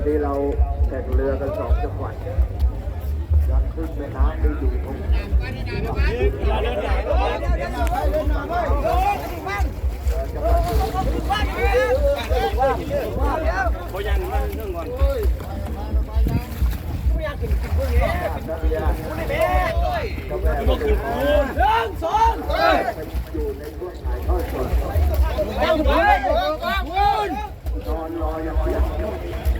วันนี้เราแข่งเรือกันสองจังหวัดยักขึ้นแม่น้ำไปอยู่ตรงนักเรียนเจ้าแม่อยู่ในช่วงถ่ายทอนอนรออย่างเดียวผู้แรกวันนี้เราก็ไปในประเทศเรือพื้นบ้านครับเ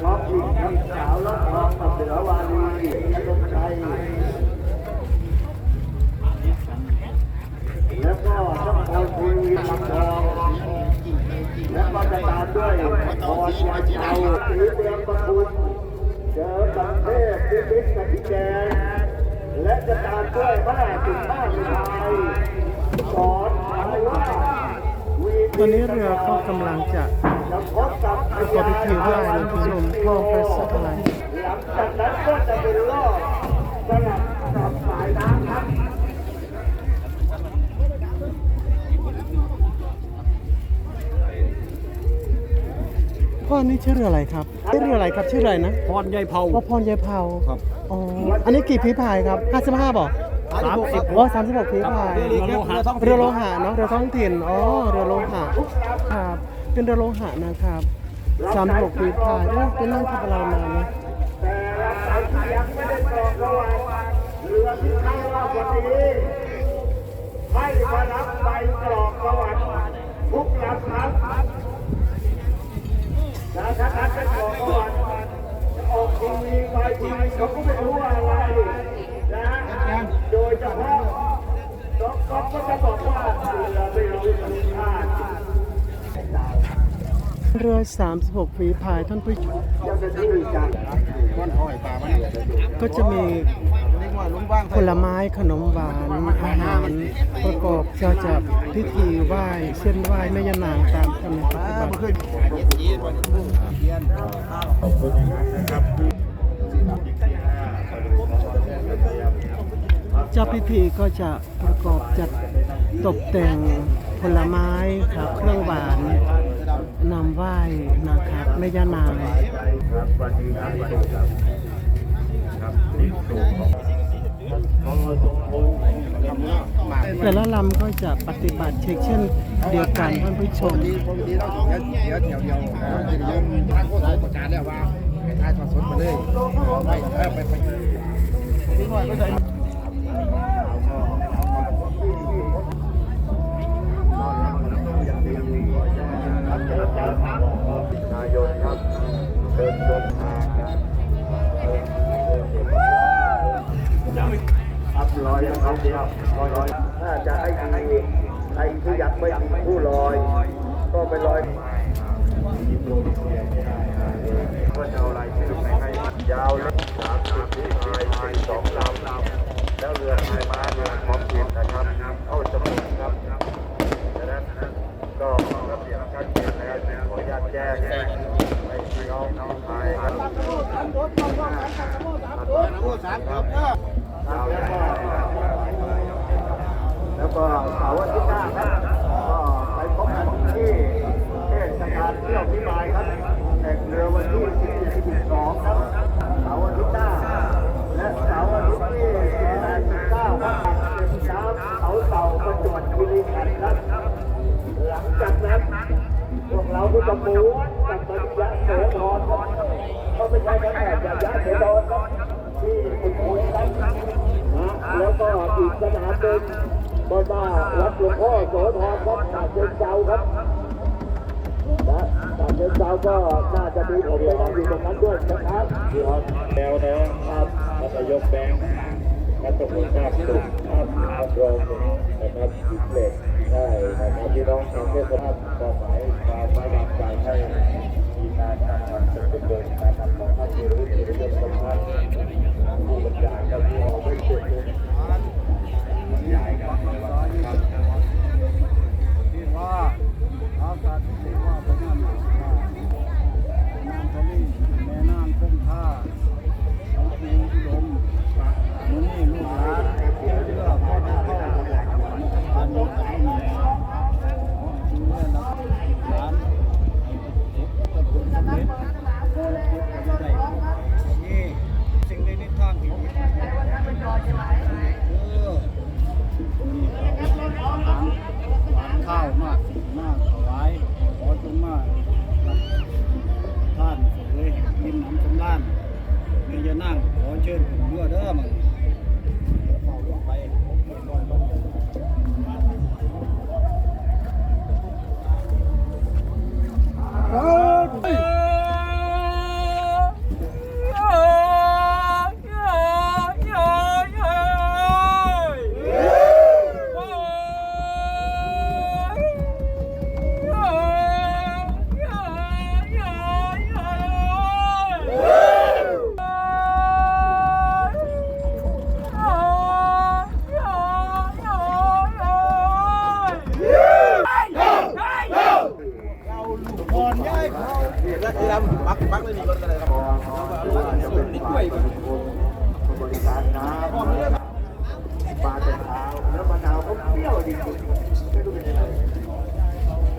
ท็อปอิงครับสาวรถทองกับเสือวาลีและลงชั จะตามด้วยพรวันเทาสีเมืองปทุมเจอประเทศพิพิธกับพี่แกงและจะตามด้วยแม่สุดบ้านไทยสอนอะไรว่าตอนนี้เรือก็กำลังจะประกอบพิธีไหว้นะผู้ชมพ่อพระสัตว์อะไรหลังจากนั้นก็จะเป็นรอบสลับ พ่อนี่ชื่อเรืออะไรครับชื่อเรืออะไรครับชื่ออะไรนะพรยายเผาพ่อพรยายเผาครับ อ๋ออันนี้กี่ฝีพายครับ55บ่สามสิบอ๋อ36ฝีพาย เรือโลหะ เรือโลหะเนาะเรือท้องถิ่นอ๋อเรือโลหะครับเป็นเรือโลหะนะครับ36ฝีพายเอ๊ะเป็นนั่งทำอะไรมาเนี่ย น้องก๊อฟก็จะบอกว่าเรือไม่รู้คุณค่าเรือ36ฝีพายท่านผู้ชมก็จะมีผลไม้ขนมหวานอาหารประกอบจะจะพิธีไหว้เส้นไหว้แม่ยานางตามธรรมเนียมปฏิบัติขึ้นเย็นวันเย็ เจ้าพิธีก็จะประกอบจัดตกแต่งผลไม้ครับเครื่องหวานนำไหว้นะครับแม่ยานางครับวันนี้ครับครับครับนี่สูงของของสมพงษ์แต่ละลำก็จะปฏิบัติเช็คเช่นเดียวกันท่านผู้ชมดีผมดีแล้ แล้วก็เสาร์อาทิตย์หน้าครับก็ไปพบกันที่เทศกาลเที่ยวพิมายครับแข่เรือวันที่12ครับเสาร์อาทิตย์หน้า จม้วนกับปริยะเสดรครับก็ไม่ใช่แค่แบบยะเสดรครับที่คุณคุยครับนะแล้วก็อีกสนามหนึ่งบนบ้าวัดหลวงพ่อโสธรครับตาเชิงเจ้าครับนะตาเชิงเจ้าก็น่าจะมีผมไปนั่งอยู่ตรงนั้นด้วยนะครับแนวนะครับมัธยมแบงค์มัธยมภาคสุขภาคภาครองนะครับอีกเล็ก ใช่นะครับพี่น้องทางเทศบาลก็หมายความไว้วางใจให้ทีมงานจากทางสุขเกินการนำของท่านที่รู้ที่รู้เรื่องสำ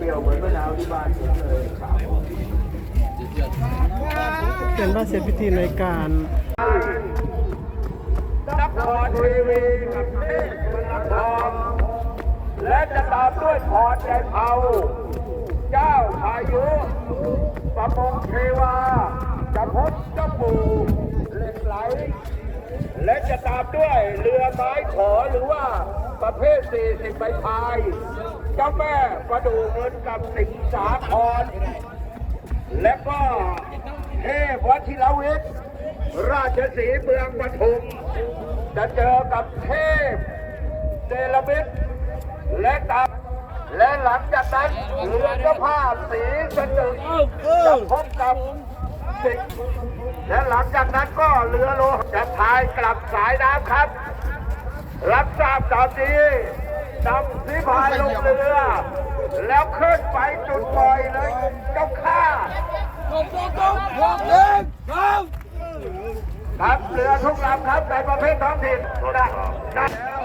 ที่บ้านผมเลยครับเป็นว่าเสร็จพิธีในการนครทีวีกับเทพมนทองและจะตามด้วยพรใจเผาเจ้าพายุประมงเทวาจะพบเจ้าปู่เหล็กไหล และจะตามด้วยเรือไม้ขอหรือว่าประเภท 40ใบพาย เจ้าแม่ประดูเงินกับสิงสาคร และก็เทพวชิรวิทย์ราชสีเมืองปทุม จะเจอกับเทพเดลมิตและกับและหลังจากนั้นเรือเจ้าภาสีสนึกจะพบกับสิงและหลังจากนั้นก็เรือโลหะจะพายกลับสายน้ำครับ รับทราบตามนี้ นำสีพายลงเรือ แล้วขึ้นไปจุดปล่อยเลยเจ้าข้าครับเรือทุกลำครับในประเภทท้องถิ่นนะนะแล้ว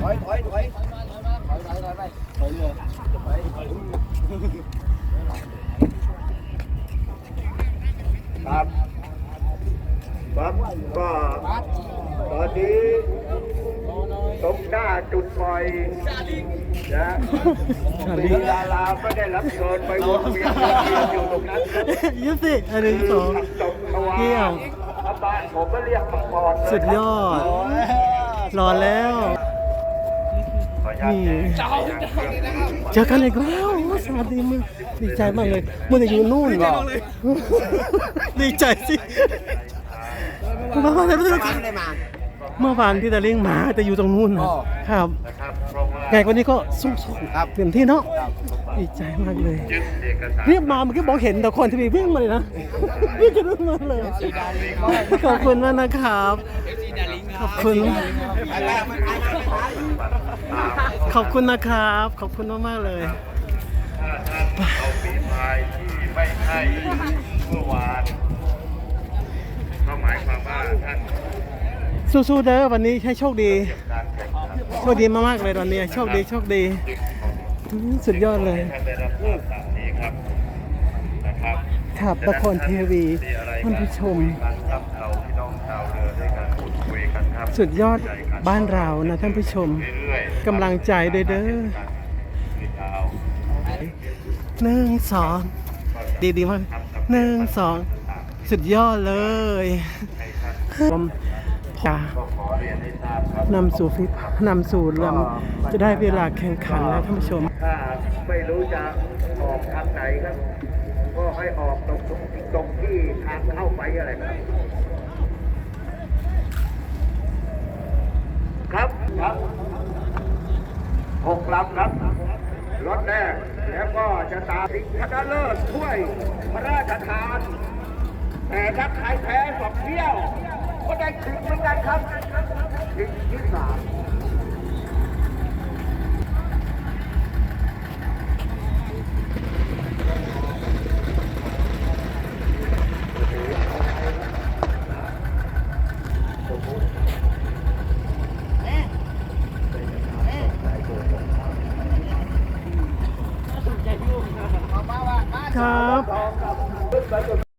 ถอยถอยถอยถอยถอยถอยไปถอยเรือถอยถอยครับ ครับก็ตอนนี้ตรงหน้าจุดปล่อยนะมีดาราไม่ได้รับเชิญไปวนเวียนอยู่ตรงนั้นครับยุติอันหนึ่งสองตรงทวารเกี่ยวชาวบ้านผมก็เรียกมังกรเลยสุดยอดรอแล้วนี่เจอกันอีกแล้วโอ้สวัสดีมึงดีใจมากเลยมึงจะอยู่นู่นเหรอดีใจสิ เมื่อวานเมื่อวานที่ตะเลี้ยงหมาแต่อยู่ตรงนู้นนะครับไงวันนี้ก็สู้ๆเต็มที่เนาะดีใจมากเลยเรียบมาเมื่อกี้บอกเห็นแต่คนที่วิ่งมาเลยนะ วิ่งจะวิ่งมาเลยขอบคุณมากนะครับ ขอบคุณ ขอบคุณนะครับ ขอบคุณมากๆเลยเอาฝีพายที่ไม่ให้เมื่อวานก็ห มายความว่าท่านสู้ๆเด้อวันนี้ให้โชคดี การแข่งขันโชคดีมากๆเลยวันนี้โชคดีโชคดีอืมสุดยอดเลย ท่านได้รับทราบตามนี้ครับนะครับครับละครทีวีท่านผู้ชม การรับเราพี่น้องชาวเรือด้วยกันพูดคุยกันครับสุดยอดบ้านเรานะท่านผู้ชม เรื่อยๆกำลังใจด้วยเด้อคือดาว หนึ่งสองดีดีๆมากหนึ่งสอง สุดยอดเลยผมจะก็ขอเรียนให้ทราบครับนำสู่ฟินำสู่ลำจะได้เวลาแข่งขันแล้วท่านผู้ชมถ้าไม่รู้จะออกทางไหนครับ ก็ให้ออกตรงตรงที่ทางเข้าไปอะไรครับครับครับหกลำครับรถแรกแล้วก็จะตามทิงชนะเลิศถ้วยพระราชทาน แต่ถ้าใครแพ้สองเที่ยว ก็ได้ถึงเหมือนกันครับถึงที่สาม